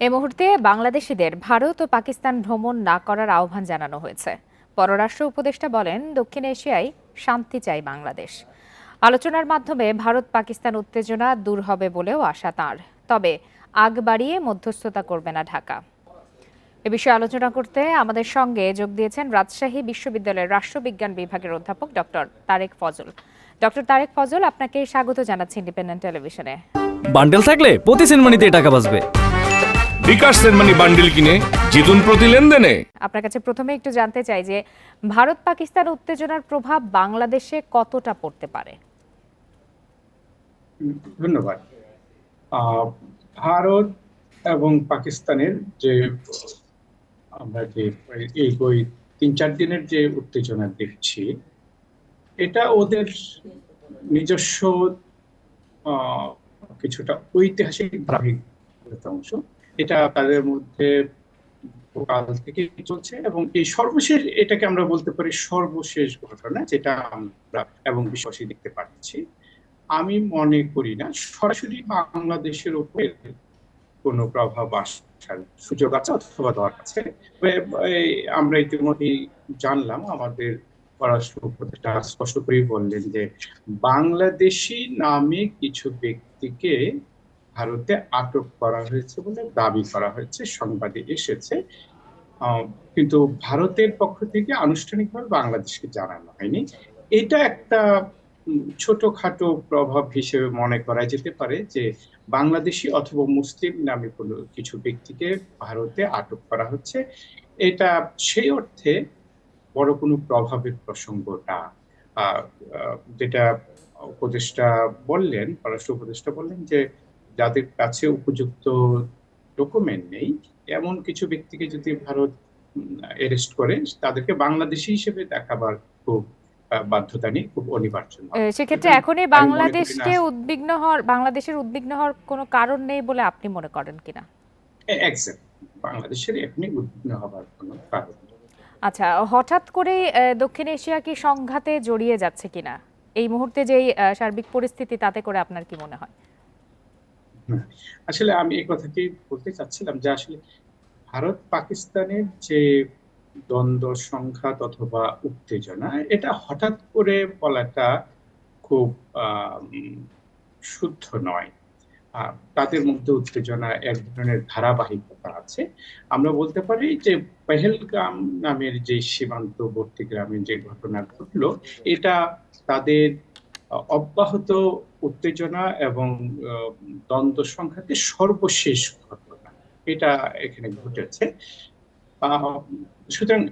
এ মুহূর্তে বাংলাদেশিদের ভারত ও পাকিস্তান ভ্রমণ না করার আহ্বান জানানো হয়েছে। পররাষ্ট্র উপদেষ্টা বলেন, দক্ষিণ এশিয়ায় শান্তি চাই বাংলাদেশ। আলোচনার মাধ্যমে ভারত পাকিস্তান উত্তেজনা দূর হবে বলেও আশা তাঁর। তবে আগ বাড়িয়ে মধ্যস্থতা করবে না ঢাকা। এ বিষয়ে আলোচনা করতে আমাদের সঙ্গে যোগ দিয়েছেন রাজশাহী বিশ্ববিদ্যালয়ের রাষ্ট্রবিজ্ঞান বিভাগের অধ্যাপক ডক্টর তারেক ফজল। ডক্টর তারেক ফজল, আপনাকে স্বাগত জানাচ্ছি ইন্ডিপেন্ডেন্ট টেলিভিশনে। বান্ডেল থাকলে প্রতি সিনেমানিতে টাকা বাঁচবে। বিকাশ সেনমানি বান্ডিল কিনে জিতুন প্রতি লেনদেনে। আপনার কাছে প্রথমে একটু জানতে চাই যে ভারত পাকিস্তান উত্তেজনার প্রভাব বাংলাদেশে কতটা পড়তে পারে? ধন্যবাদ। ভারত এবং পাকিস্তানের যে আমরা যে এই ওই তিন চার দিনের যে উত্তেজনা দেখছি এটা ওদের নিজস্ব আহ, কিছুটা ঐতিহাসিক অংশ। এটা তাদের মধ্যে কাল থেকে চলছে এবং এই সর্বশেষ এটাকে আমরা বলতে পারি সর্বশেষ ঘটনা যেটা আমরা এবং বিশ্বাসী দেখতে পাচ্ছি। আমি মনে করি না, সরাসরি বাংলাদেশের উপরে কোনো প্রভাব আসার সুযোগ আছে অথবা দরকার আছে। আমরা ইতিমধ্যেই জানলাম, আমাদের পররাষ্ট্র উপদেষ্টা স্পষ্ট করেই বললেন যে বাংলাদেশি নামে কিছু ব্যক্তিকে ভারতে আটক করা হয়েছে বলে দাবি করা হয়েছে সংবাদে এসেছে। কিন্তু ভারতের পক্ষ থেকে আনুষ্ঠানিকভাবে বাংলাদেশকে জানানো হয়নি। এটা একটা ছোটখাটো প্রভাব হিসেবে মনে করা যেতে পারে যে বাংলাদেশি অথবা মুসলিম নামে কোনো কিছু ব্যক্তিকে ভারতে আটক করা হচ্ছে। এটা সেই অর্থে বড় কোনো প্রভাবের প্রসঙ্গটা আহ, আহ, যেটা উপদেষ্টা বললেন পররাষ্ট্র উপদেষ্টা বললেন যে যাদের কাছে উপযুক্ত ডকুমেন্ট নেই এমন কিছু ব্যক্তিকে যদি ভারত এরেস্ট করে তাদেরকে বাংলাদেশি হিসেবে দেখাবার খুব বাধ্যতা নেই খুব অনিবার্য সেক্ষেত্রে এখনই বাংলাদেশকে উদ্বিগ্ন হওয়ার বাংলাদেশের উদ্বিগ্ন হওয়ার কোনো কারণ নেই বলে আপনি মনে করেন কিনা? বাংলাদেশের এখনই উদ্বিগ্ন হবার কোনো কারণ আচ্ছা হঠাৎ করে দক্ষিণ এশিয়া কি সংঘাতে জড়িয়ে যাচ্ছে কিনা? এই মুহূর্তে যেই আহ, সার্বিক পরিস্থিতি তাতে করে আপনার কি মনে হয়। আসলে আমি এই কথাটি বলতে চাচ্ছিলাম যে আসলে ভারত পাকিস্তানের যে দ্বন্দ্ব সংঘাত অথবা উত্তেজনা এটা হঠাৎ করে বলাটা খুব শুদ্ধ নয়। তাদের মধ্যে উত্তেজনা এক ধরনের ধারাবাহিকতা আছে। আমরা বলতে পারি যে পেহেলগাম নামের যে সীমান্তবর্তী গ্রামে যে ঘটনা ঘটলো এটা তাদের অব্যাহত উত্তেজনা এবং দ্বন্দ্ব সংঘাতের সর্বশেষ ঘটনা। এটা এখানে ঘটেছে। সুতরাং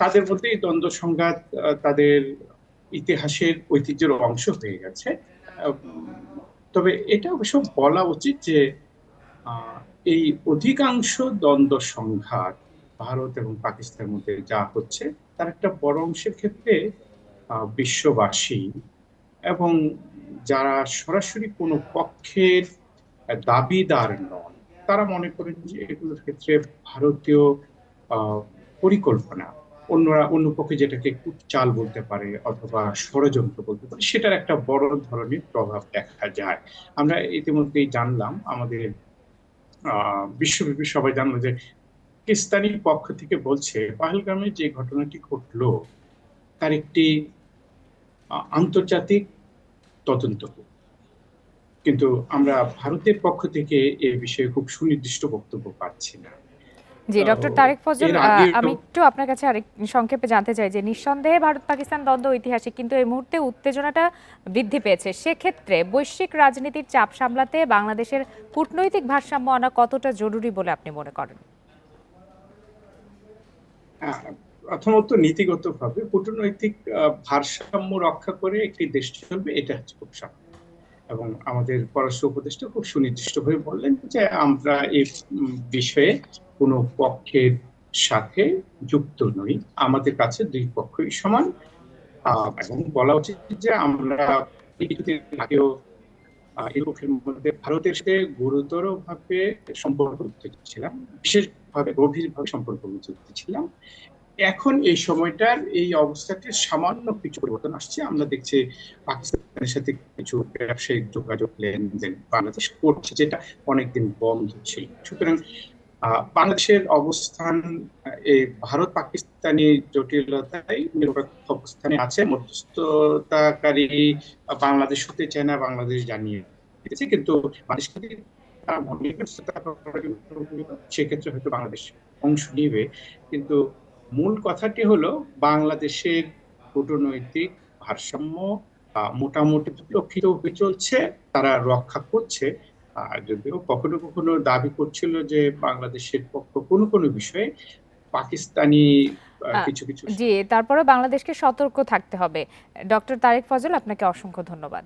তাদের মধ্যে দ্বন্দ্ব সংঘাত তাদের ইতিহাসের ঐতিহ্যের অংশ হয়ে গেছে। তবে এটা অবশ্য বলা উচিত যে এই অধিকাংশ দ্বন্দ্ব সংঘাত ভারত এবং পাকিস্তানের মধ্যে যা হচ্ছে, তার একটা বড় অংশের ক্ষেত্রে বিশ্ববাসী এবং যারা সরাসরি কোনো পক্ষের দাবিদার নন, তারা মনে করেন যে এগুলোর ক্ষেত্রে ভারতীয় পরিকল্পনা, অন্যরা অন্য পক্ষে যেটাকে চাল বলতে পারে অথবা ষড়যন্ত্র বলতে পারে, সেটার একটা বড় ধরনের প্রভাব দেখা যায়। আমরা ইতিমধ্যেই জানলাম, আমাদের বিশ্বব্যাপী সবাই জানলো যে পাকিস্তানি পক্ষ থেকে বলছে, পাহেলগামে যে ঘটনাটি ঘটলো, তার একটি আন্তর্জাতিক তদন্ত হোক। কিন্তু আমরা ভারতের পক্ষ থেকে এ বিষয়ে খুব সুনির্দিষ্ট বক্তব্য পাচ্ছি না। জি ডক্টর তারেক ফজল আমি একটু আপনার কাছে আরেক সংক্ষেপে জানতে চাই যে নিঃসন্দেহে ভারত পাকিস্তান দ্বন্দ্ব ঐতিহাসিক কিন্তু এই মুহূর্তে উত্তেজনাটা বৃদ্ধি পেয়েছে। সেক্ষেত্রে বৈশ্বিক রাজনীতির চাপ সামলাতে বাংলাদেশের কূটনৈতিক ভারসাম্য আনা কতটা জরুরি বলে আপনি মনে করেন? প্রথমত নীতিগতভাবে কূটনৈতিক ভারসাম্য রক্ষা করে একটি দেশ চলবে, এটা হচ্ছে খুব এবং আমাদের পররাষ্ট্র উপদেষ্টা খুব সুনির্দিষ্টভাবে বললেন যে আমরা এই বিষয়ে কোনো পক্ষের সাথে যুক্ত নই। আমাদের কাছে দুই পক্ষই সমান। এবং বলা উচিত যে আমরা কিছুদিন ইউরোপের মধ্যে ভারতের সাথে গুরুতর ভাবে সম্পর্ক যুক্ত ছিলাম বিশেষভাবে গভীরভাবে সম্পর্ক ছিলাম এখন এই সময়টার এই অবস্থাটির সামান্য কিছু পরিবর্তন আসছে। আমরা দেখছি পাকিস্তানের সাথে কিছু ব্যবসায়িক যোগাযোগ লেনদেন বাংলাদেশ করছে, যেটা অনেকদিন বন্ধ ছিল। সুতরাং বাংলাদেশের অবস্থান ভারত পাকিস্তানি জটিলতায় নিরপেক্ষ অবস্থানে আছে, মধ্যস্থতাকারী বাংলাদেশ হতে চায় না, বাংলাদেশ জানিয়ে কিন্তু সেক্ষেত্রে হয়তো বাংলাদেশ অংশ নিবে। কিন্তু মূল কথাটি হলো বাংলাদেশের কূটনৈতিক ভারসাম্য মোটামুটি রক্ষিত হয়ে চলছে তারা রক্ষা করছে। আর যদিও কখনো কখনো দাবি করছিল যে বাংলাদেশের পক্ষ কোনো কোনো বিষয়ে পাকিস্তানি কিছু কিছু জি তারপরে বাংলাদেশকে সতর্ক থাকতে হবে। ডক্টর তারেক ফজল আপনাকে অসংখ্য ধন্যবাদ।